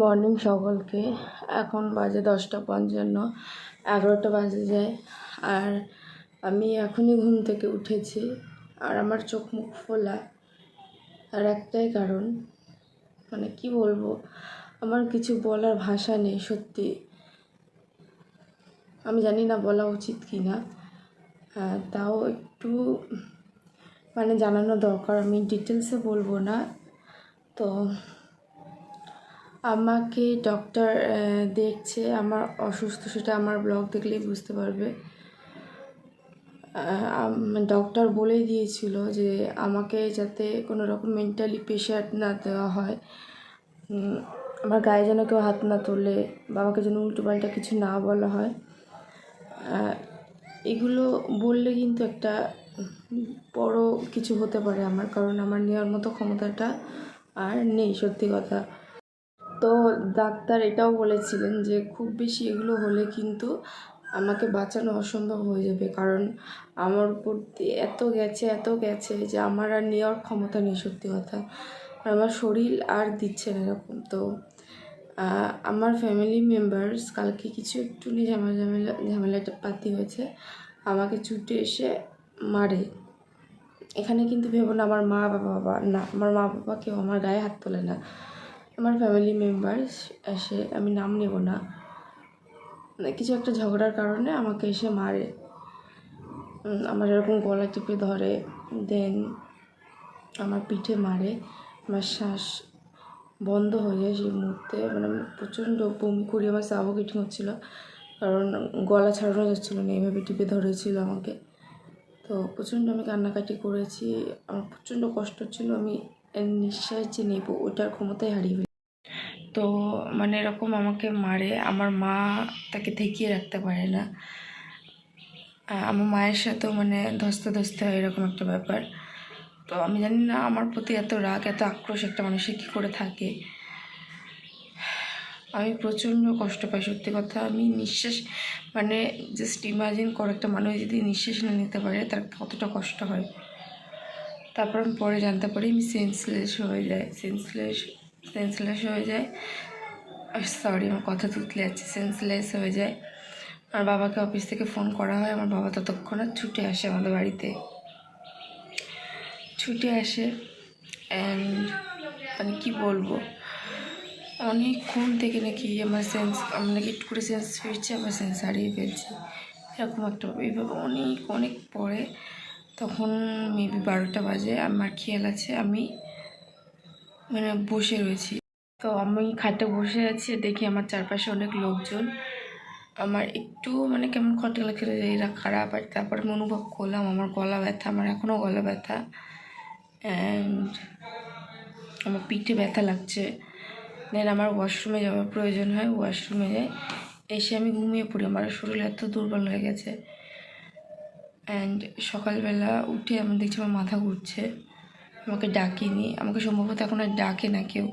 Morning সকলকে। এখন বাজে দশটা পঞ্চান্ন এগারোটা বাজে যায়। আর আমি এখনই ঘুম থেকে উঠেছি আর আমার চোখ মুখ ফোলা। আর একটাই কারণ মানে কি বলব আমার কিছু বলার ভাষা নেই সত্যি। আমি জানি না বলা উচিত কি না। হ্যাঁ, তাও একটু মানে জানানো দরকার। আমি ডিটেলসে বলব না। তো আমাকে ডক্টর দেখছে, আমার অসুস্থ, সেটা আমার ব্লগ দেখলেই বুঝতে পারবে। ডক্টর বলেই দিয়েছিল যে আমাকে যাতে কোনো রকম মেন্টালি প্রেশার না দেওয়া হয়। আমার গায়ে যেন কেউ হাত না তোলে বা আমাকে যেন উল্টোপাল্টা কিছু না বলা হয়। এগুলো বললে কিন্তু একটা বড় কিছু হতে পারে আমার, কারণ আমার নেওয়ার মতো ক্ষমতাটা আর নেই, সত্যি কথা। তো ডাক্তার এটাও বলেছিলেন যে, খুব বেশি এগুলো হলে কিন্তু আমাকে বাঁচানো অসম্ভব হয়ে যাবে। কারণ আমার উপর এত গেছে এত গেছে যে আমার আর নেওয়ার ক্ষমতা নেই সত্যি কথা। আমার শরীর আর দিচ্ছে না এরকম। তো আমার ফ্যামিলি মেম্বার্স কালকে কিছু একটু নিয়ে ঝামেলা ঝামেলা ঝামেলাটা পাতি হয়েছে। আমাকে ছুটে এসে মারে। এখানে কিন্তু ভেবো না, আমার মা বাবা বাবা না, আমার মা বাবা কেউ আমার গায়ে হাত তোলে না। আমার ফ্যামিলি মেম্বার্স এসে আমি নাম নেব না। মানে কিছু একটা ঝগড়ার কারণে আমাকে এসে মারে। আমার এরকম গলা টিপে ধরে। দেন আমার পিঠে মারে। আমার শ্বাস বন্ধ হয়ে যায় সেই মুহূর্তে। মানে প্রচণ্ড বমি করি। আমার সাবোকেটিং হচ্ছিল। কারণ গলা ছাড়ানো যাচ্ছিল না। এইভাবে টিপে ধরেছিল আমাকে। তো প্রচণ্ড আমি কান্নাকাটি করেছি। আমার প্রচণ্ড কষ্ট হচ্ছিল। আমি নিঃশ্বাস যে নেব, ওটার ক্ষমতাই হারিয়ে তো মানে এরকম আমাকে মারে। আমার মা তাকে ঠেকিয়ে রাখতে পারে না। আমার মায়ের সাথেও মানে ধস্তে ধস্তে হয় এরকম একটা ব্যাপার। তো আমি জানি না আমার প্রতি এত রাগ, এত আক্রোশ একটা মানুষের কী করে থাকে। আমি প্রচণ্ড কষ্ট পাই, সত্যি কথা। আমি নিঃশ্বাস মানে জাস্ট ইমাজিন করো, একটা মানুষ যদি নিঃশ্বাস না নিতে পারে, তার কতটা কষ্ট হয়। তারপর আমি পরে জানতে পারি আমি সেন্সলেস হয়ে যায় সেন্সলেস সেন্সলেস হয়ে যায়। সরি আমার কথা তুতলে যাচ্ছে সেন্সলেস হয়ে যায়। আমার বাবাকে অফিস থেকে ফোন করা হয়, আমার বাবা ততক্ষণাৎ ছুটে আসে আমাদের বাড়িতে। ছুটে আসে অ্যান্ড মানে কি বলব? অনেকক্ষণ থেকে নাকি আমার সেন্স আমি নাকি একটু করে সেন্স ফিরছে, আমার সেন্স হারিয়ে ফেলছি। এরকম একটা এইভাবে অনেক অনেক পরে তখন মেবি বারোটা বাজে, আমার খেয়াল আছে, আমি মানে বসে রয়েছি। তো আমি খাটে বসে আছি, দেখি আমার চারপাশে অনেক লোকজন। আমার একটু মানে কেমন খটে লাগছিল যে এরা খারাপ, আর তারপরে আমি অনুভব করলাম আমার গলা ব্যথা, আমার এখনও গলা ব্যথা। অ্যান্ড আমার পিঠে ব্যথা লাগছে। দেন আমার ওয়াশরুমে যাওয়ার প্রয়োজন হয় ওয়াশরুমে যাই এসে আমি ঘুমিয়ে পড়ি। আমার শরীর এত দুর্বল হয়ে গেছে। অ্যান্ড সকালবেলা উঠে আমি দেখছি আমার মাথা ঘুরছে। আমাকে ডাকিনি। আমাকে সম্ভবত এখন আর ডাকে না কেউ।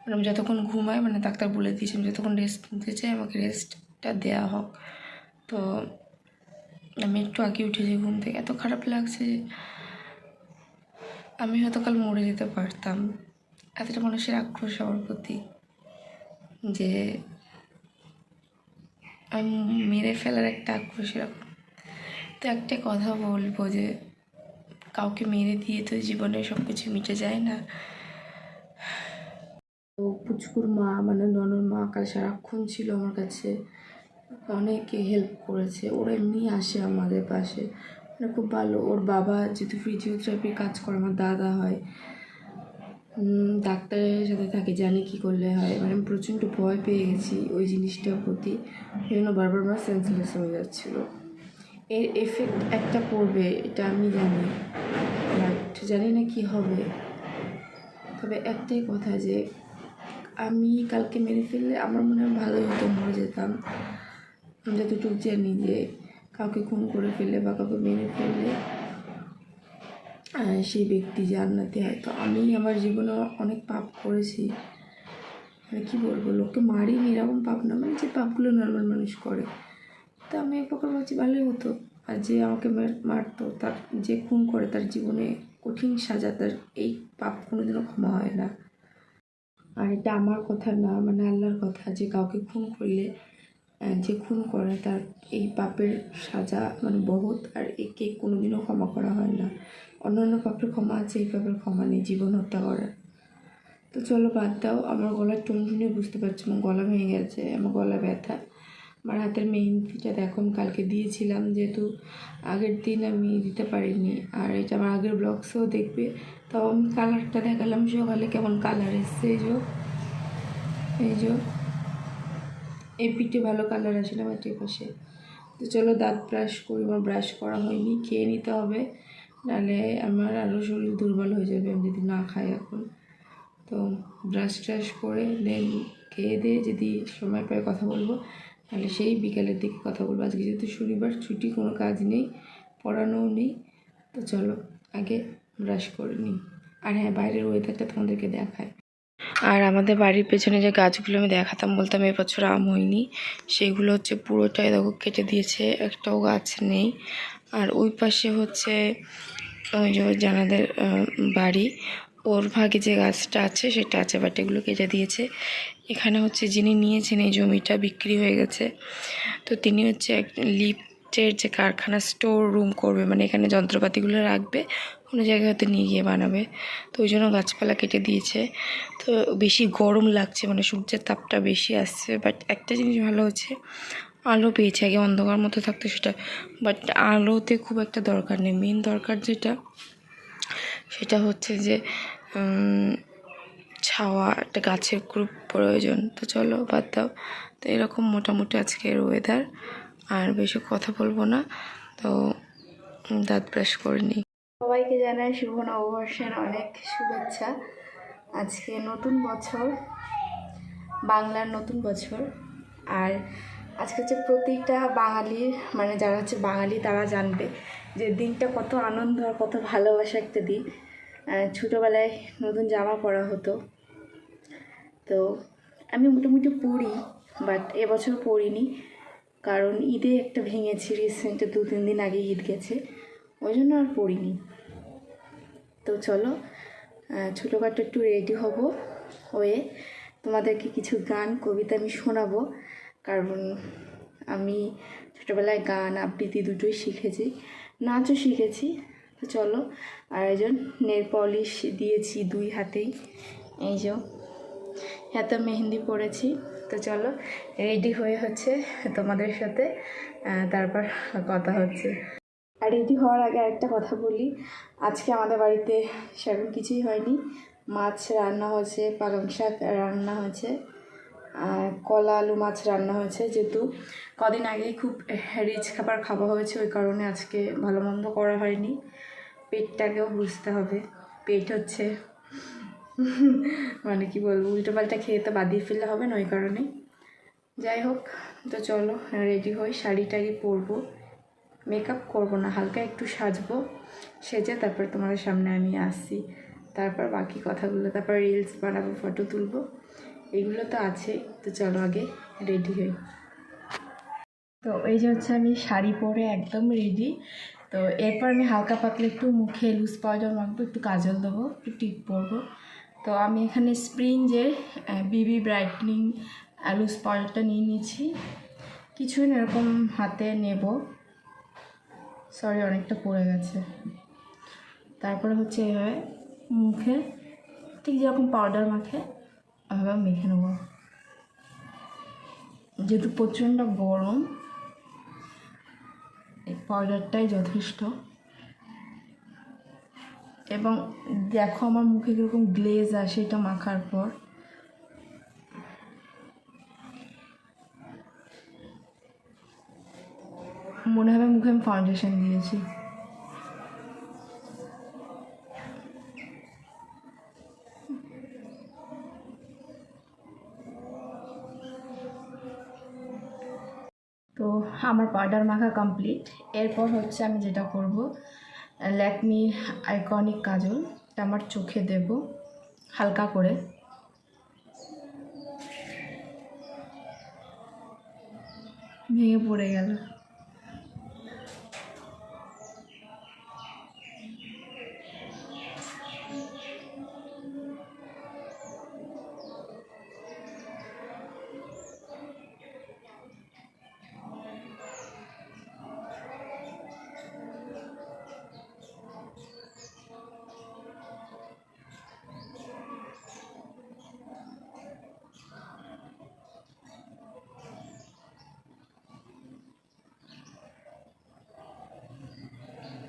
মানে আমি যতক্ষণ ঘুমাই মানে ডাক্তার বলে দিয়েছে, আমি যতক্ষণ রেস্ট নিতে চাই, আমাকে রেস্টটা দেওয়া হোক। তো আমি একটু আগে উঠেছি ঘুম থেকে। এত খারাপ লাগছে যে আমি হয়তো কাল মরে যেতে পারতাম। এতটা মানুষের আক্রোশ আমার প্রতি যে আমি মেরে ফেলার একটা আক্রোশ এরকম। তো একটা কথা বলব যে কাউকে মেরে দিয়ে তো জীবনে সব কিছু মিটে যায় না। তো পুচকুর মা মানে ননর মা কাল সারাক্ষণ ছিল আমার কাছে। অনেকে হেল্প করেছে, ওরা এমনি আসে আমাদের পাশে। মানে খুব ভালো, ওর বাবা যেহেতু ফিজিওথেরাপির কাজ করে, আমার দাদা হয়। ডাক্তারের সাথে থাকে, জানি কী করলে হয়। মানে আমি প্রচণ্ড ভয় পেয়ে গেছি ওই জিনিসটার প্রতি। জন্য বারবার আমার সেন্সলেস হয়ে যাচ্ছিল। এর এফেক্ট একটা পড়বে, এটা আমি জানি। বাট জানি না কি হবে। তবে একটাই কথা যে, আমি কালকে মেরে ফেললে আমার মনে হয় ভালোই হতো মরে যেতাম। আমি যতটুকু জানি যে, কাউকে খুন করে ফেললে বা কাউকে মেরে ফেললে সেই ব্যক্তি জান্নাতি হয়। তো আমি আমার জীবনে অনেক পাপ করেছি। মানে কী বলব, লোককে মারিনি, এরকম পাপ না। মানে যে পাপগুলো নর্মাল মানুষ করে। তো আমি এক প্রকার ভাবছি ভালোই হতো। আর যে আমাকে মার- মারতো, তার যে খুন করে, তার জীবনে কঠিন সাজা, তার এই পাপ কোনোদিনও ক্ষমা হয় না। আর এটা আমার কথা না মানে আল্লাহর কথা যে কাউকে খুন করলে যে খুন করে, তার এই পাপের সাজা মানে বহুত, আর একে কোনোদিনও ক্ষমা করা হয় না। অন্যান্য পাপের ক্ষমা আছে, এই পাপের ক্ষমা নেই, জীবন হত্যা করার তো চলো বাদ দাও, আমার গলার টোন শুনে বুঝতে পারছি, আমার গলা ভেঙে গেছে, আমার গলা ব্যথা। আমার হাতের মেহেন্দিটা দেখো আমি কালকে দিয়েছিলাম, যেহেতু আগের দিন আমি দিতে পারিনি। আর এটা আমার আগের ব্লগসেও দেখবে। তাও আমি কালারটা দেখালাম সকালে, কেমন কালার এসছে এই যে। এই যে। এই পিঠে ভালো কালার আসলে আমার পাশে তো চলো দাঁত ব্রাশ করি, আমার ব্রাশ করা হয়নি, খেয়ে নিতে হবে। নাহলে আমার আরও শরীর দুর্বল হয়ে যাবে, আমি যদি না খাই এখন। তো ব্রাশ ট্রাশ করে দেন খেয়ে দিয়ে যদি সময় পায় কথা বলব, তাহলে সেই বিকালের দিকে কথা বলব। আজকে যেহেতু শনিবার, ছুটি, কোনো কাজ নেই, পড়ানোও নেই, তো চলো আগে ব্রাশ করে নিই। আর হ্যাঁ বাইরের ওয়েদারটা তোমাদেরকে দেখায় আর আমাদের বাড়ির পেছনে যে গাছগুলো আমি দেখাতাম বলতাম এবছর আম হয়নি সেগুলো হচ্ছে পুরোটাই দেখো কেটে দিয়েছে, একটাও গাছ নেই। আর ওই পাশে হচ্ছে, ওই যে জানাদের বাড়ি ওর ভাগে যে গাছটা আছে, সেটা আছে বাট এগুলো কেটে দিয়েছে। এখানে হচ্ছে যিনি নিয়েছেন এই জমিটা বিক্রি হয়ে গেছে। তো তিনি হচ্ছে এক লিফটের যে কারখানা স্টোর রুম করবে মানে এখানে যন্ত্রপাতিগুলো রাখবে, কোনো জায়গায় হয়তো নিয়ে গিয়ে বানাবে। তো ওই জন্য গাছপালা কেটে দিয়েছে। তো বেশি গরম লাগছে মানে সূর্যের তাপটা বেশি আসছে বাট একটা জিনিস ভালো হচ্ছে, আলো পেয়েছে, আগে অন্ধকার মতো থাকতো সেটা বাট আলোতে খুব একটা দরকার নেই। মেন দরকার যেটা, সেটা হচ্ছে যে ছাওয়া একটা গাছের খুব প্রয়োজন। তো চলো, বাদ দাও। তো এরকম মোটামুটি আজকের ওয়েদার আর বেশি কথা বলব না। তো দাঁত ব্রাশ করে নিই। সবাইকে জানাই শুভ নববর্ষের অনেক শুভেচ্ছা। আজকে নতুন বছর, বাংলার নতুন বছর। আর আজকে হচ্ছে প্রতিটা বাঙালির মানে যারা হচ্ছে বাঙালি তারা জানবে যে দিনটা কত আনন্দ আর কত ভালোবাসা একটা দিন। ছোটোবেলায় নতুন জামা পরা হতো। তো আমি মোটামুটি পড়ি বাট এবছর পড়িনি কারণ ঈদে একটা ভেঙেছি রিসেন্ট দু, তিন দিন আগে ঈদ গেছে, ওই জন্য আর পড়িনি তো চলো ছোটোখাটো একটু রেডি হব হয়ে, তোমাদেরকে কিছু গান, কবিতা আমি শোনাবো, কারণ আমি ছোটোবেলায় গান, আবৃত্তি দুটোই শিখেছি, নাচও শিখেছি তো চলো, আর একজন নেল পলিশ দিয়েছি দুই হাতেই। এই যে হাতে মেহেন্দি পরেছি। তো চলো রেডি হয়ে হচ্ছে তোমাদের সাথে তারপর কথা হচ্ছে। আর রেডি হওয়ার আগে আরেকটা কথা বলি। আজকে আমাদের বাড়িতে সেরকম কিছুই হয়নি। মাছ রান্না হয়েছে, পালং শাক রান্না হয়েছে কলা আলু মাছ রান্না হয়েছে। যেহেতু কদিন আগেই খুব রিচ খাবার খাওয়া হয়েছে, ওই কারণে আজকে ভালো মন্দ করা হয়নি। পেটটাকেও বুঝতে হবে। পেট হচ্ছে মানে কি বলব উল্টো পাল্টা খেয়ে তো বাদিয়ে ফেললে হবে না ওই কারণেই। যাই হোক, তো চলো রেডি হই, শাড়ি টাড়ি পরবো। মেকআপ করব না, হালকা একটু সাজবো, সেজে তারপর তোমাদের সামনে আমি আসছি। তারপর বাকি কথাগুলো, তারপর রিলস বানাবো ফটো তুলবো, এগুলো তো আছে। তো চলো আগে রেডি হই। তো এই যে হচ্ছে আমি শাড়ি পরে একদম রেডি তো এরপর আমি হালকা পাতলা একটু মুখে লুজ পাউডার মাখবো, একটু কাজল দেবো, একটু টিপ পরবো। তো আমি এখানে স্প্রিঞ্জের বিবি ব্রাইটনিং লুজ পাউডারটা নিয়ে নিয়েছি। কিছুই এরকম হাতে নেব। সরি অনেকটা পড়ে গেছে। তারপরে হচ্ছে এভাবে মুখে, ঠিক যেরকম পাউডার মাখে ওইভাবে মেখে নেব। যেহেতু প্রচণ্ড গরম এই পাউডারটাই যথেষ্ট। এবং দেখো আমার মুখে কীরকম গ্লেজ আসে এটা মাখার পর। মনে হবে মুখে আমি ফাউন্ডেশন দিয়েছি। আমার পাউডার মাখা কমপ্লিট এরপর হচ্ছে আমি যেটা করব ল্যাকমি আইকনিক কাজলটা আমার চোখে দেব হালকা করে। ভেঙে পড়ে গেল।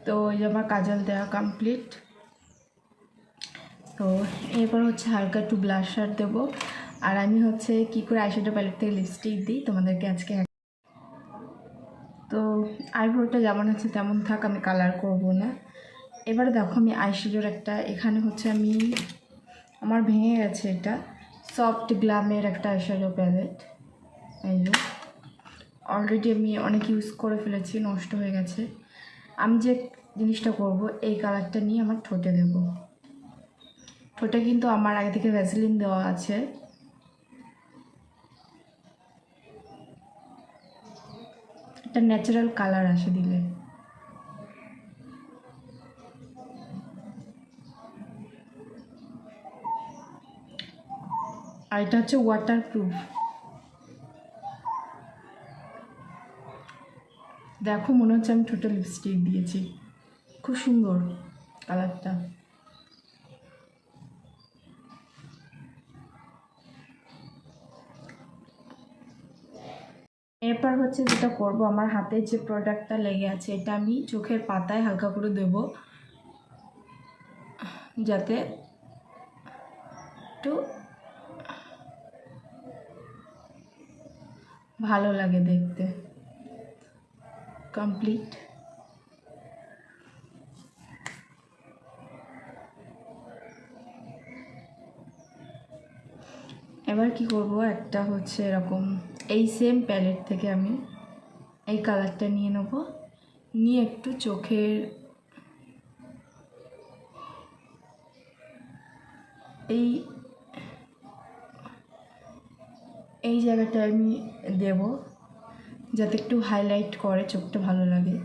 তো এই যে আমার কাজল দেওয়া কমপ্লিট তো এরপর হচ্ছে হালকা একটু ব্লাশার দেবো। আর আমি হচ্ছে কি করে আইশ্যাডো প্যালেট থেকে লিপস্টিক দিই, তোমাদেরকে আজকে তো আইব্রোটা যেমন আছে তেমন থাক, আমি কালার করব না। এবারে দেখো আমি আইশ্যাডোর একটা, এখানে হচ্ছে আমি, আমার ভেঙে গেছে এটা সফট গ্লামের একটা আইশ্যাডো প্যালেট এই যে অলরেডি আমি অনেক ইউজ করে ফেলেছি, নষ্ট হয়ে গেছে। আমি যে জিনিসটা করব, এই কালারটা নিয়ে আমার ঠোঁটে দেব। ঠোঁটে কিন্তু আমার আগে থেকে ভ্যাসলিন দেওয়া আছে। একটা ন্যাচারাল কালার আসে দিলে। আর এটা হচ্ছে ওয়াটার প্রুফ দেখো, মনে হচ্ছে আমি টোটাল লিপস্টিক দিয়েছি। খুব সুন্দর কালারটা। এরপর হচ্ছে যেটা করব, আমার হাতে যে প্রোডাক্টটা লেগে আছে, এটা আমি চোখের পাতায় হালকা করে দেব। যাতে একটু ভালো লাগে দেখতে। কমপ্লিট এবার কি করব? একটা হচ্ছে এরকম এই সেম প্যালেট থেকে আমি এই কালারটা নিয়ে নেব। নিয়ে একটু চোখের এই এই জায়গাটা আমি দেব, যাতে একটু হাইলাইট করে, চোখটা ভালো লাগে।